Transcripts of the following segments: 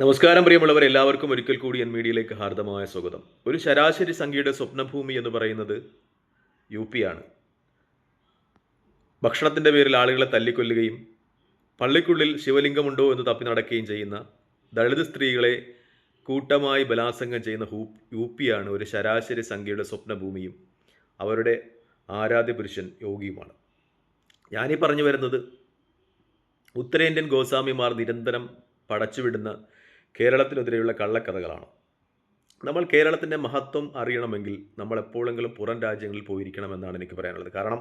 നമസ്കാരം പ്രിയമുള്ളവർ. എല്ലാവർക്കും ഒരിക്കൽ കൂടി എൻ മീഡിയയിലേക്ക് ഹാർദമായ സ്വാഗതം. ഒരു ശരാശരി സംഖ്യയുടെ സ്വപ്നഭൂമി എന്ന് പറയുന്നത് യു ആണ്. ഭക്ഷണത്തിന്റെ പേരിൽ ആളുകളെ തല്ലിക്കൊല്ലുകയും പള്ളിക്കുള്ളിൽ ശിവലിംഗമുണ്ടോ എന്ന് തപ്പി നടക്കുകയും ചെയ്യുന്ന ദളിത് സ്ത്രീകളെ കൂട്ടമായി ബലാത്സംഗം ചെയ്യുന്ന ഹൂ യു ആണ് ഒരു ശരാശരി സംഖ്യയുടെ സ്വപ്നഭൂമിയും. അവരുടെ ആരാധ്യ പുരുഷൻ യോഗിയുമാണ്. ഞാനീ പറഞ്ഞു വരുന്നത് ഉത്തരേന്ത്യൻ ഗോസ്വാമിമാർ നിരന്തരം പടച്ചുവിടുന്ന കേരളത്തിനെതിരെയുള്ള കള്ളക്കഥകളാണ്? നമ്മൾ കേരളത്തിന്റെ മഹത്വം അറിയണമെങ്കിൽ നമ്മൾ എപ്പോഴെങ്കിലും പുറം രാജ്യങ്ങളിൽ പോയിരിക്കണം എന്നാണ് എനിക്ക് പറയാനുള്ളത്. കാരണം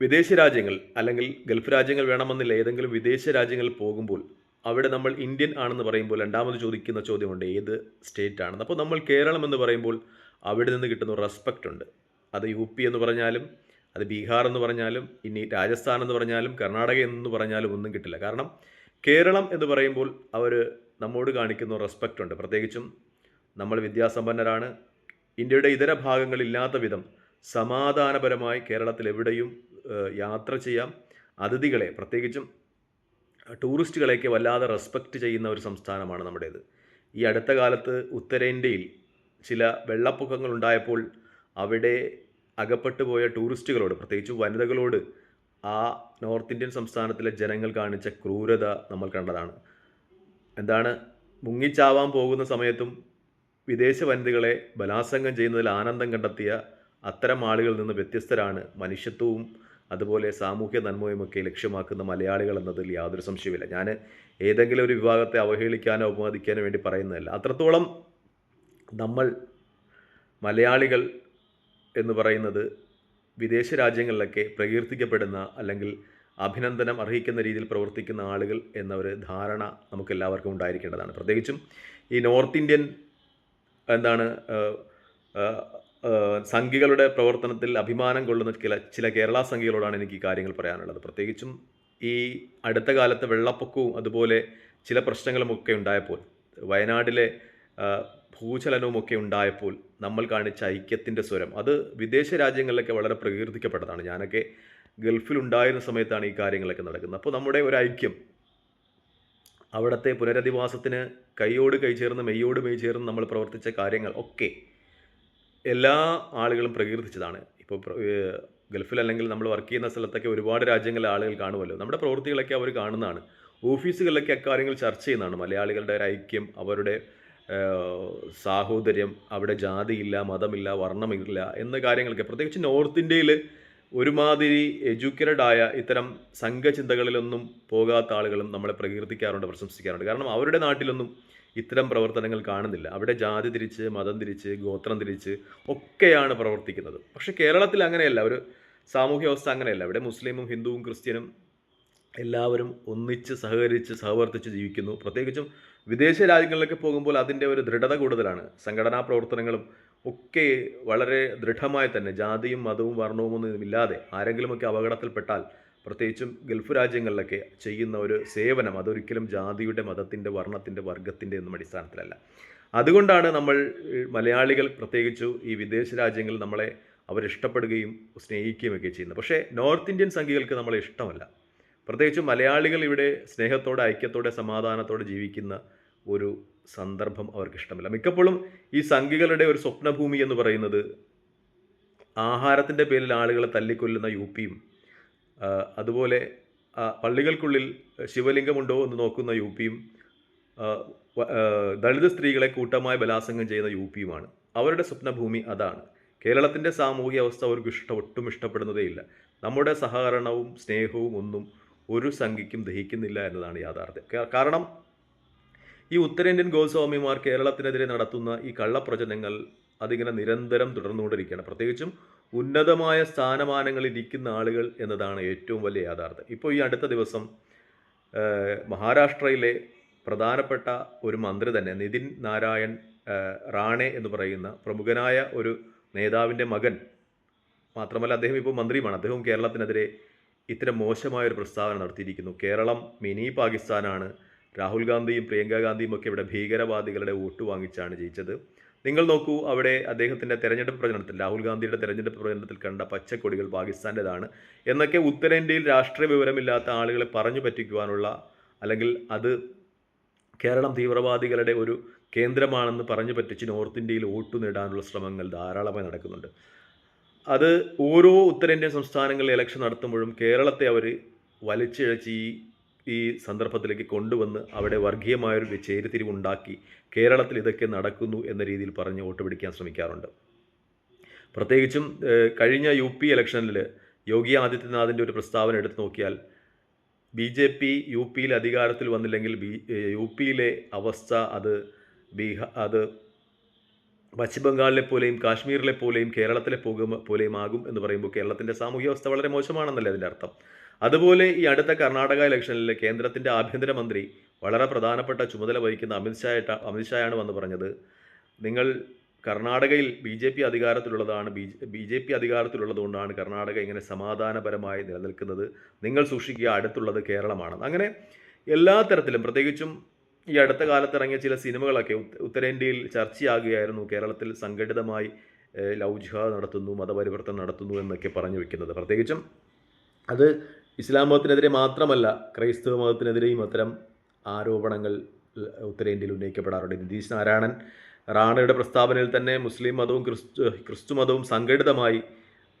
വിദേശ രാജ്യങ്ങൾ അല്ലെങ്കിൽ ഗൾഫ് രാജ്യങ്ങൾ വേണമെന്നില്ല. ഏതെങ്കിലും വിദേശ രാജ്യങ്ങളിൽ പോകുമ്പോൾ അവിടെ നമ്മൾ ഇന്ത്യൻ ആണെന്ന് പറയുമ്പോൾ രണ്ടാമത് ചോദിക്കുന്ന ചോദ്യമുണ്ട് ഏത് സ്റ്റേറ്റ് ആണെന്ന് അപ്പോൾ നമ്മൾ കേരളം എന്ന് പറയുമ്പോൾ അവിടെ നിന്ന് കിട്ടുന്ന റെസ്പെക്റ്റ് ഉണ്ട്. അത് യു പി എന്ന് പറഞ്ഞാലും അത് ബീഹാർ എന്ന് പറഞ്ഞാലും ഇനി രാജസ്ഥാൻ എന്ന് പറഞ്ഞാലും കർണാടക എന്ന് പറഞ്ഞാലും ഒന്നും കിട്ടില്ല. കാരണം കേരളം എന്ന് പറയുമ്പോൾ അവർ നമ്മോട് കാണിക്കുന്ന റെസ്പെക്റ്റ് ഉണ്ട്. പ്രത്യേകിച്ചും നമ്മൾ വിദ്യാസമ്പന്നരാണ്. ഇന്ത്യയുടെ ഇതര ഭാഗങ്ങളില്ലാത്ത വിധം സമാധാനപരമായി കേരളത്തിൽ എവിടെയും യാത്ര ചെയ്യാം. അതിഥികളെ പ്രത്യേകിച്ചും ടൂറിസ്റ്റുകളെയൊക്കെ വല്ലാതെ റെസ്പെക്റ്റ് ചെയ്യുന്ന ഒരു സംസ്ഥാനമാണ് നമ്മുടേത്. ഈ അടുത്ത കാലത്ത് ഉത്തരേന്ത്യയിൽ ചില വെള്ളപ്പൊക്കങ്ങൾ ഉണ്ടായപ്പോൾ അവിടെ അകപ്പെട്ടു പോയ ടൂറിസ്റ്റുകളോട് പ്രത്യേകിച്ച് വനിതകളോട് ആ നോർത്ത് ഇന്ത്യൻ സംസ്ഥാനത്തിലെ ജനങ്ങൾ കാണിച്ച ക്രൂരത നമ്മൾ കണ്ടതാണ്. എന്താണ്? മുങ്ങിച്ചാവാൻ പോകുന്ന സമയത്തും വിദേശ വനിതകളെ ബലാത്സംഗം ചെയ്യുന്നതിൽ ആനന്ദം കണ്ടെത്തിയ അത്തരം ആളുകളിൽ നിന്ന് വ്യത്യസ്തരാണ് മനുഷ്യത്വവും അതുപോലെ സാമൂഹ്യ നന്മയുമൊക്കെ ലക്ഷ്യമാക്കുന്ന മലയാളികൾ എന്നതിൽ യാതൊരു സംശയമില്ല ഞാൻ ഏതെങ്കിലും ഒരു വിഭാഗത്തെ അവഹേളിക്കാനോ അപമാദിക്കാനോ വേണ്ടി പറയുന്നതല്ല. അത്രത്തോളം നമ്മൾ മലയാളികൾ എന്ന് പറയുന്നത് വിദേശ രാജ്യങ്ങളിലൊക്കെ പ്രകീർത്തിക്കപ്പെടുന്ന അല്ലെങ്കിൽ അഭിനന്ദനം അർഹിക്കുന്ന രീതിയിൽ പ്രവർത്തിക്കുന്ന ആളുകൾ എന്ന ഒരു ധാരണ നമുക്ക് എല്ലാവർക്കും ഉണ്ടായിരിക്കേണ്ടതാണ്. പ്രത്യേകിച്ചും ഈ നോർത്ത് ഇന്ത്യൻ എന്താണ് സംഘികളുടെ പ്രവർത്തനത്തിൽ അഭിമാനം കൊള്ളുന്ന ചില ചില കേരള സംഘികളോടാണ് എനിക്ക് ഈ കാര്യങ്ങൾ പറയാനുള്ളത്. പ്രത്യേകിച്ചും ഈ അടുത്ത കാലത്ത് വെള്ളപ്പൊക്കവും അതുപോലെ ചില പ്രശ്നങ്ങളുമൊക്കെ ഉണ്ടായപ്പോൾ വയനാട്ടിലെ ഭൂചലനവുമൊക്കെ ഉണ്ടായപ്പോൾ നമ്മൾ കാണിച്ച ഐക്യത്തിന്റെ സ്വരം. അത് വിദേശ രാജ്യങ്ങളിലൊക്കെ വളരെ പ്രകീർത്തിക്കപ്പെട്ടതാണ്. ഞാനൊക്കെ ഗൾഫിൽ ഉണ്ടായിരുന്ന സമയത്താണ് ഈ കാര്യങ്ങളൊക്കെ നടക്കുന്നത്. അപ്പോൾ നമ്മുടെ ഒരു ഐക്യം അവിടുത്തെ പുനരധിവാസത്തിന് കൈയോട് കൈ ചേർന്ന് മെയ്യോട് മെയ് ചേർന്ന് നമ്മൾ പ്രവർത്തിച്ച കാര്യങ്ങൾ ഒക്കെ എല്ലാ ആളുകളും പ്രകീർത്തിച്ചതാണ്. ഇപ്പോൾ ഗൾഫിൽ അല്ലെങ്കിൽ നമ്മൾ വർക്ക് ചെയ്യുന്ന സ്ഥലത്തൊക്കെ ഒരുപാട് രാജ്യങ്ങളിലെ ആളുകൾ കാണുമല്ലോ. നമ്മുടെ പ്രവൃത്തികളൊക്കെ അവർ കാണുന്നതാണ്. ഓഫീസുകളിലൊക്കെ അക്കാര്യങ്ങൾ ചർച്ച ചെയ്യുന്നതാണ് മലയാളികളുടെ ഒരു ഐക്യം അവരുടെ സാഹോദര്യം അവിടെ ജാതിയില്ല മതമില്ല വർണമില്ല എന്ന കാര്യങ്ങളൊക്കെ. പ്രത്യേകിച്ച് നോർത്ത് ഇന്ത്യയിൽ ഒരുമാതിരി എഡ്യൂക്കേറ്റഡ് ആയ ഇത്തരം സംഘചിന്തകളിലൊന്നും പോകാത്ത ആളുകളും നമ്മളെ പ്രകീർത്തിക്കാറുണ്ട് പ്രശംസിക്കാറുണ്ട്. കാരണം അവരുടെ നാട്ടിലൊന്നും ഇത്തരം പ്രവർത്തനങ്ങൾ കാണുന്നില്ല. അവിടെ ജാതി തിരിച്ച് മതം തിരിച്ച് ഗോത്രം തിരിച്ച് ഒക്കെയാണ് പ്രവർത്തിക്കുന്നത്. പക്ഷെ കേരളത്തിൽ അങ്ങനെയല്ല. ഒരു സാമൂഹ്യ അവസ്ഥ അങ്ങനെയല്ല. അവിടെ മുസ്ലിമും ഹിന്ദുവും ക്രിസ്ത്യനും എല്ലാവരും ഒന്നിച്ച് സഹകരിച്ച് സഹവർത്തിച്ച് ജീവിക്കുന്നു. പ്രത്യേകിച്ചും വിദേശ രാജ്യങ്ങളിലൊക്കെ പോകുമ്പോൾ അതിന്റെ ഒരു ദൃഢത കൂടുതലാണ്. സംഘടനാ പ്രവർത്തനങ്ങളും ഒക്കെ വളരെ ദൃഢമായി തന്നെ ജാതിയും മതവും വർണവും ഒന്നും ഇല്ലാതെ ആരെങ്കിലുമൊക്കെ അപകടത്തിൽപ്പെട്ടാൽ പ്രത്യേകിച്ചും ഗൾഫ് രാജ്യങ്ങളിലൊക്കെ ചെയ്യുന്ന ഒരു സേവനം അതൊരിക്കലും ജാതിയുടെ മതത്തിന്റെ വർണത്തിന്റെ വർഗത്തിന്റെ ഒന്നും അടിസ്ഥാനത്തിലല്ല. അതുകൊണ്ടാണ് നമ്മൾ മലയാളികൾ പ്രത്യേകിച്ചു ഈ വിദേശ രാജ്യങ്ങളിൽ നമ്മളെ അവരിഷ്ടപ്പെടുകയും സ്നേഹിക്കുകയും ഒക്കെ ചെയ്യുന്നത്. പക്ഷേ നോർത്ത് ഇന്ത്യൻ സംഘികൾക്ക് നമ്മളെ ഇഷ്ടമല്ല. പ്രത്യേകിച്ച് മലയാളികൾ ഇവിടെ സ്നേഹത്തോടെ ഐക്യത്തോടെ സമാധാനത്തോടെ ജീവിക്കുന്ന ഒരു സന്ദർഭം അവർക്ക് ഇഷ്ടമില്ല മിക്കപ്പോഴും ഈ സംഘികളുടെ ഒരു സ്വപ്നഭൂമി എന്ന് പറയുന്നത് ആഹാരത്തിന്റെ പേരിൽ ആളുകളെ തല്ലിക്കൊല്ലുന്ന യു പിയും അതുപോലെ പള്ളികൾക്കുള്ളിൽ ശിവലിംഗമുണ്ടോ എന്ന് നോക്കുന്ന യു പിയും ദളിത് സ്ത്രീകളെ കൂട്ടമായി ബലാത്സംഗം ചെയ്യുന്ന യു പിയുമാണ്. അവരുടെ സ്വപ്നഭൂമി അതാണ്. കേരളത്തിന്റെ സാമൂഹിക അവസ്ഥ അവർക്ക് ഇഷ്ടം ഒട്ടും ഇഷ്ടപ്പെടുന്നതേയില്ല. നമ്മുടെ സഹകരണവും സ്നേഹവും ഒന്നും ഒരു സംഖ്യയ്ക്കും ദഹിക്കുന്നില്ല എന്നതാണ് യാഥാർത്ഥ്യം. കാരണം ഈ ഉത്തരേന്ത്യൻ ഗോസ്വാമിമാർ കേരളത്തിനെതിരെ നടത്തുന്ന ഈ കള്ളപ്രചനങ്ങൾ അതിങ്ങനെ നിരന്തരം തുടർന്നുകൊണ്ടിരിക്കുകയാണ്. പ്രത്യേകിച്ചും ഉന്നതമായ സ്ഥാനമാനങ്ങളിൽ ഇരിക്കുന്ന ആളുകൾ എന്നതാണ് ഏറ്റവും വലിയ യാഥാർത്ഥ്യം. ഇപ്പോൾ ഈ അടുത്ത ദിവസം മഹാരാഷ്ട്രയിലെ പ്രധാനപ്പെട്ട ഒരു മന്ത്രി തന്നെ നിതിൻ നാരായൺ റാണെ എന്ന് പറയുന്ന പ്രമുഖനായ ഒരു നേതാവിന്റെ മകൻ മാത്രമല്ല അദ്ദേഹം ഇപ്പോൾ മന്ത്രിയുമാണ്. അദ്ദേഹവും കേരളത്തിനെതിരെ ഇത്തരം മോശമായ ഒരു പ്രസ്താവന നടത്തിയിരിക്കുന്നു. കേരളം മിനി പാകിസ്ഥാനാണ്. രാഹുൽ ഗാന്ധിയും പ്രിയങ്ക ഗാന്ധിയും ഒക്കെ ഇവിടെ ഭീകരവാദികളുടെ വോട്ട് വാങ്ങിച്ചാണ് ജയിച്ചത്. നിങ്ങൾ നോക്കൂ അവിടെ അദ്ദേഹത്തിന്റെ തെരഞ്ഞെടുപ്പ് പ്രചരണത്തിൽ രാഹുൽ ഗാന്ധിയുടെ തെരഞ്ഞെടുപ്പ് പ്രചരണത്തിൽ കണ്ട പച്ചക്കൊടികൾ പാകിസ്ഥാന്റെതാണ്. എന്നൊക്കെ ഉത്തരേന്ത്യയിൽ രാഷ്ട്രീയ വിവരമില്ലാത്ത ആളുകളെ പറഞ്ഞു പറ്റിക്കുവാനുള്ള അല്ലെങ്കിൽ അത് കേരളം തീവ്രവാദികളുടെ ഒരു കേന്ദ്രമാണെന്ന് പറഞ്ഞു പറ്റിച്ച് നോർത്ത് ഇന്ത്യയിൽ വോട്ട് നേടാനുള്ള ശ്രമങ്ങൾ ധാരാളമായി നടക്കുന്നുണ്ട്. അത് ഓരോ ഉത്തരേന്ത്യൻ സംസ്ഥാനങ്ങളിൽ ഇലക്ഷൻ നടത്തുമ്പോഴും കേരളത്തെ അവർ വലിച്ചിഴച്ച് ഈ ഈ സന്ദർഭത്തിലേക്ക് കൊണ്ടുവന്ന് അവിടെ വർഗീയമായൊരു ചേരിതിരിവുണ്ടാക്കി കേരളത്തിൽ ഇതൊക്കെ നടക്കുന്നു എന്ന രീതിയിൽ പറഞ്ഞ് വോട്ട് പിടിക്കാൻ ശ്രമിക്കാറുണ്ട്. പ്രത്യേകിച്ചും കഴിഞ്ഞ യു പി ഇലക്ഷനിൽ യോഗി ആദിത്യനാഥിന്റെ ഒരു പ്രസ്താവന എടുത്തു നോക്കിയാൽ ബി ജെ പി യു പിയിൽ അധികാരത്തിൽ വന്നില്ലെങ്കിൽ ബി യു പിയിലെ അവസ്ഥ അത് ബീഹാർ അത് പശ്ചിമ ബംഗാളിലെ പോലെയും കാശ്മീരിലെ പോലെയും കേരളത്തിലെ പോകും പോലെയും ആകും എന്ന് പറയുമ്പോൾ കേരളത്തിന്റെ സാമൂഹ്യ അവസ്ഥ വളരെ മോശമാണെന്നല്ലേ അതിന്റെ അർത്ഥം? അതുപോലെ ഈ അടുത്ത കർണാടക ഇലക്ഷനിൽ കേന്ദ്രത്തിന്റെ ആഭ്യന്തരമന്ത്രി വളരെ പ്രധാനപ്പെട്ട ചുമതല വഹിക്കുന്ന അമിത്ഷായിട്ട് അമിത്ഷായാണ് വന്ന് പറഞ്ഞത്. നിങ്ങൾ കർണാടകയിൽ ബി ജെ പി അധികാരത്തിലുള്ളതാണ് ബി ബി ജെ പി അധികാരത്തിലുള്ളതുകൊണ്ടാണ് കർണാടക ഇങ്ങനെ സമാധാനപരമായി നിലനിൽക്കുന്നത്. നിങ്ങൾ സൂക്ഷിക്കുക അടുത്തുള്ളത് കേരളമാണ്. അങ്ങനെ എല്ലാ തരത്തിലും പ്രത്യേകിച്ചും ഈ അടുത്ത കാലത്ത് ഇറങ്ങിയ ചില സിനിമകളൊക്കെ ഉത്തരേന്ത്യയിൽ ചർച്ചയാകുകയായിരുന്നു. കേരളത്തിൽ സംഘടിതമായി ലവ് ജിഹാദ് നടത്തുന്നു മതപരിവർത്തനം നടത്തുന്നു എന്നൊക്കെ പറഞ്ഞു വെക്കുന്നത്. പ്രത്യേകിച്ചും അത് ഇസ്ലാം മതത്തിനെതിരെ മാത്രമല്ല ക്രൈസ്തവ മതത്തിനെതിരെയും അത്തരം ആരോപണങ്ങൾ ഉത്തരേന്ത്യയിൽ ഉന്നയിക്കപ്പെടാറുണ്ട്. നിതീഷ് നാരായണൻ റാണയുടെ പ്രസ്താവനയിൽ തന്നെ മുസ്ലിം മതവും ക്രിസ്തു ക്രിസ്തു മതവും സംഘടിതമായി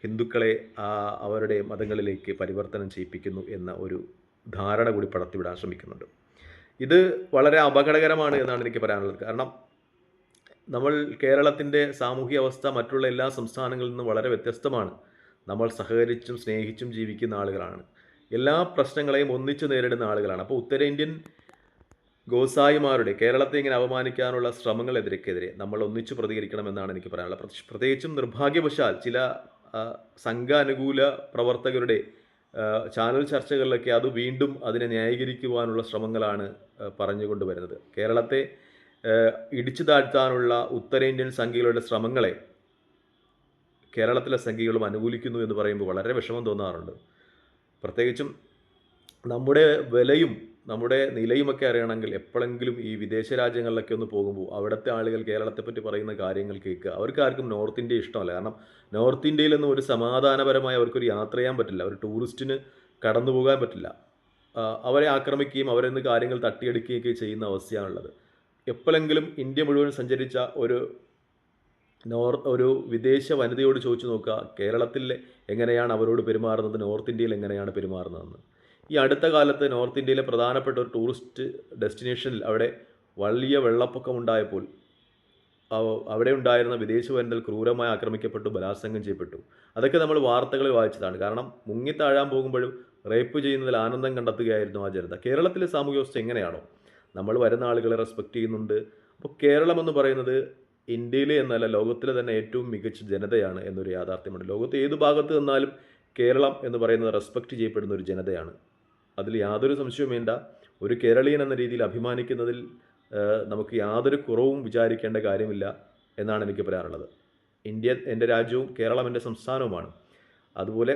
ഹിന്ദുക്കളെ അവരുടെ മതങ്ങളിലേക്ക് പരിവർത്തനം ചെയ്യിപ്പിക്കുന്നു എന്ന ഒരു ധാരണ കൂടി പടർത്തിവിടാൻ ശ്രമിക്കുന്നുണ്ട്. ഇത് വളരെ അപകടകരമാണ് എന്നാണ് എനിക്ക് പറയാനുള്ളത്. കാരണം നമ്മൾ കേരളത്തിന്റെ സാമൂഹ്യ അവസ്ഥ മറ്റുള്ള എല്ലാ സംസ്ഥാനങ്ങളിൽ നിന്നും വളരെ വ്യത്യസ്തമാണ്. നമ്മൾ സഹകരിച്ചും സ്നേഹിച്ചും ജീവിക്കുന്ന ആളുകളാണ്. എല്ലാ പ്രശ്നങ്ങളെയും ഒന്നിച്ച് നേരിടുന്ന ആളുകളാണ്. അപ്പോൾ ഉത്തരേന്ത്യൻ ഗോസായിമാരുടെ കേരളത്തെ ഇങ്ങനെ അപമാനിക്കാനുള്ള ശ്രമങ്ങളെതിരെക്കെതിരെ നമ്മൾ ഒന്നിച്ചു പ്രതികരിക്കണമെന്നാണ് എനിക്ക് പറയാനുള്ളത്. പ്രത്യേകിച്ച് നിർഭാഗ്യവശാൽ ചില സംഘാനുകൂല പ്രവർത്തകരുടെ ചാനൽ ചർച്ചകളിലൊക്കെ അത് വീണ്ടും അതിനെ ന്യായീകരിക്കുവാനുള്ള ശ്രമങ്ങളാണ് പറഞ്ഞുകൊണ്ട് വരുന്നത്. കേരളത്തെ ഇടിച്ചു താഴ്ത്താനുള്ള ഉത്തരേന്ത്യൻ സംഘികളുടെ ശ്രമങ്ങളെ കേരളത്തിലെ സംഘികളും അനുകൂലിക്കുന്നു എന്ന് പറയുമ്പോൾ വളരെ വിഷമം തോന്നാറുണ്ട്. പ്രത്യേകിച്ചും നമ്മുടെ വിലയും നമ്മുടെ നിലയുമൊക്കെ അറിയണമെങ്കിൽ എപ്പോഴെങ്കിലും ഈ വിദേശ രാജ്യങ്ങളിലൊക്കെ ഒന്ന് പോകുമ്പോൾ അവിടുത്തെ ആളുകൾ കേരളത്തെപ്പറ്റി പറയുന്ന കാര്യങ്ങൾ കേൾക്കുക. അവർക്ക് ആർക്കും നോർത്ത് ഇന്ത്യ ഇഷ്ടമല്ല. കാരണം നോർത്ത് ഇന്ത്യയിലൊന്നും ഒരു സമാധാനപരമായി അവർക്കൊരു യാത്ര ചെയ്യാൻ പറ്റില്ല. ഒരു ടൂറിസ്റ്റിന് കടന്നു പോകാൻ പറ്റില്ല. അവരെ ആക്രമിക്കുകയും അവരിൽ നിന്ന് കാര്യങ്ങൾ തട്ടിയെടുക്കുകയൊക്കെ ചെയ്യുന്ന അവസ്ഥയാണുള്ളത്. എപ്പോഴെങ്കിലും ഇന്ത്യ മുഴുവൻ സഞ്ചരിച്ച ഒരു നോർ ഒരു വിദേശ വനിതയോട് ചോദിച്ചു നോക്കുക കേരളത്തിൽ എങ്ങനെയാണ് അവരോട് പെരുമാറുന്നത് നോർത്ത് ഇന്ത്യയിൽ എങ്ങനെയാണ് പെരുമാറുന്നതെന്ന്. ഈ അടുത്ത കാലത്ത് നോർത്ത് ഇന്ത്യയിലെ പ്രധാനപ്പെട്ട ഒരു ടൂറിസ്റ്റ് ഡെസ്റ്റിനേഷനിൽ അവിടെ വലിയ വെള്ളപ്പൊക്കം ഉണ്ടായപ്പോൾ അവിടെ ഉണ്ടായിരുന്ന വിദേശ വനിതകൾ ക്രൂരമായി ആക്രമിക്കപ്പെട്ടു ബലാത്സംഗം ചെയ്യപ്പെട്ടു. അതൊക്കെ നമ്മൾ വാർത്തകളിൽ വായിച്ചതാണ്. കാരണം മുങ്ങിത്താഴാൻ പോകുമ്പോഴും റേപ്പ് ചെയ്യുന്നതിൽ ആനന്ദം കണ്ടെത്തുകയായിരുന്നു ആ ജനത. കേരളത്തിലെ സാമൂഹ്യ വ്യവസ്ഥ എങ്ങനെയാണോ? നമ്മൾ വരുന്ന ആളുകളെ റെസ്പെക്റ്റ് ചെയ്യുന്നുണ്ട്. അപ്പോൾ കേരളം എന്ന് പറയുന്നത് ഇന്ത്യയിലെ എന്നല്ല ലോകത്തിലെ തന്നെ ഏറ്റവും മികച്ച ജനതയാണ് എന്നൊരു യാഥാർത്ഥ്യമുണ്ട്. ലോകത്തെ ഏത് ഭാഗത്ത് നിന്നാലും കേരളം എന്ന് പറയുന്നത് റെസ്പെക്റ്റ് ചെയ്യപ്പെടുന്ന ഒരു ജനതയാണ്. അതിൽ യാതൊരു സംശയവും വേണ്ട. ഒരു കേരളീയൻ എന്ന രീതിയിൽ അഭിമാനിക്കുന്നതിൽ നമുക്ക് യാതൊരു കുറവും വിചാരിക്കേണ്ട കാര്യമില്ല എന്നാണ് എനിക്ക് പറയാനുള്ളത്. ഇന്ത്യ എന്റെ രാജ്യവും കേരളം എന്റെ സംസ്ഥാനവുമാണ്. അതുപോലെ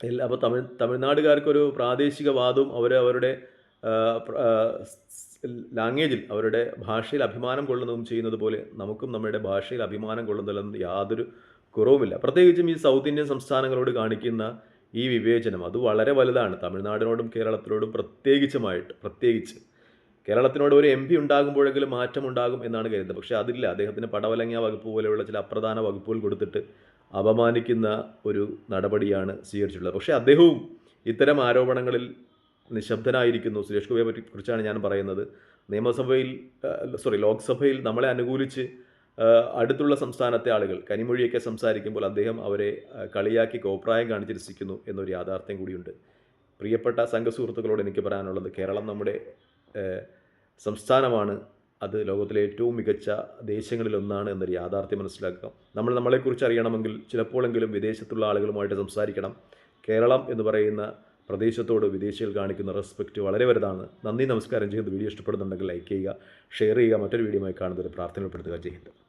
എല്ലാ അപ്പോൾ തമിഴ് തമിഴ്നാടുകാർക്കൊരു പ്രാദേശിക വാദവും അവർ അവരുടെ ലാംഗ്വേജിൽ അവരുടെ ഭാഷയിൽ അഭിമാനം കൊള്ളുന്നതും ചെയ്യുന്നത് പോലെ നമുക്കും നമ്മുടെ ഭാഷയിൽ അഭിമാനം കൊള്ളുന്നതിലൊന്നും യാതൊരു കുറവുമില്ല. പ്രത്യേകിച്ചും ഈ സൗത്ത് ഇന്ത്യൻ സംസ്ഥാനങ്ങളോട് കാണിക്കുന്ന ഈ വിവേചനം അത് വളരെ വലുതാണ്. തമിഴ്നാടിനോടും കേരളത്തിനോടും പ്രത്യേകിച്ചുമായിട്ട് പ്രത്യേകിച്ച്. കേരളത്തിനോട് ഒരു എം പി ഉണ്ടാകുമ്പോഴെങ്കിലും മാറ്റമുണ്ടാകും എന്നാണ് കരുതുന്നത്. പക്ഷേ അതില്ല. അദ്ദേഹത്തിന് പടവലങ്ങിയ വകുപ്പ് പോലെയുള്ള ചില അപ്രധാന വകുപ്പുകൾ കൊടുത്തിട്ട് അപമാനിക്കുന്ന ഒരു നടപടിയാണ് സ്വീകരിച്ചിട്ടുള്ളത്. പക്ഷേ അദ്ദേഹവും ഇത്തരം ആരോപണങ്ങളിൽ നിശബ്ദനായിരിക്കുന്നു. സുരേഷ് ഗോപിയെ പറ്റി കുറിച്ചാണ് ഞാൻ പറയുന്നത്. നിയമസഭയിൽ സോറി ലോക്സഭയിൽ നമ്മളെ അനുകൂലിച്ച് അടുത്തുള്ള സംസ്ഥാനത്തെ ആളുകൾ കനിമൊഴിയൊക്കെ സംസാരിക്കുമ്പോൾ അദ്ദേഹം അവരെ കളിയാക്കി കോപ്രായം കാണിച്ച് രസിക്കുന്നു എന്നൊരു യാഥാർത്ഥ്യം കൂടിയുണ്ട്. പ്രിയപ്പെട്ട സംഘസുഹൃത്തുക്കളോട് എനിക്ക് പറയാനുള്ളത് കേരളം നമ്മുടെ സംസ്ഥാനമാണ്. അത് ലോകത്തിലെ ഏറ്റവും മികച്ച ദേശങ്ങളിലൊന്നാണ് എന്നൊരു യാഥാർത്ഥ്യം മനസ്സിലാക്കുക നമ്മൾ നമ്മളെക്കുറിച്ച് അറിയണമെങ്കിൽ ചിലപ്പോഴെങ്കിലും വിദേശത്തുള്ള ആളുകളുമായിട്ട് സംസാരിക്കണം. കേരളം എന്ന് പറയുന്ന പ്രദേശത്തോട് വിദേശികൾ കാണിക്കുന്ന റെസ്പെക്റ്റ് വളരെ വലുതാണ്. നന്ദി നമസ്കാരം. ചെയ്യുന്നത് വീഡിയോ ഇഷ്ടപ്പെടുന്നുണ്ടെങ്കിൽ ലൈക്ക് ചെയ്യുക ഷെയർ ചെയ്യുക. മറ്റൊരു വീഡിയോയുമായി കാണുന്നതിന് പ്രാർത്ഥനപ്പെടുത്തുക. ചെയ്യുന്നത്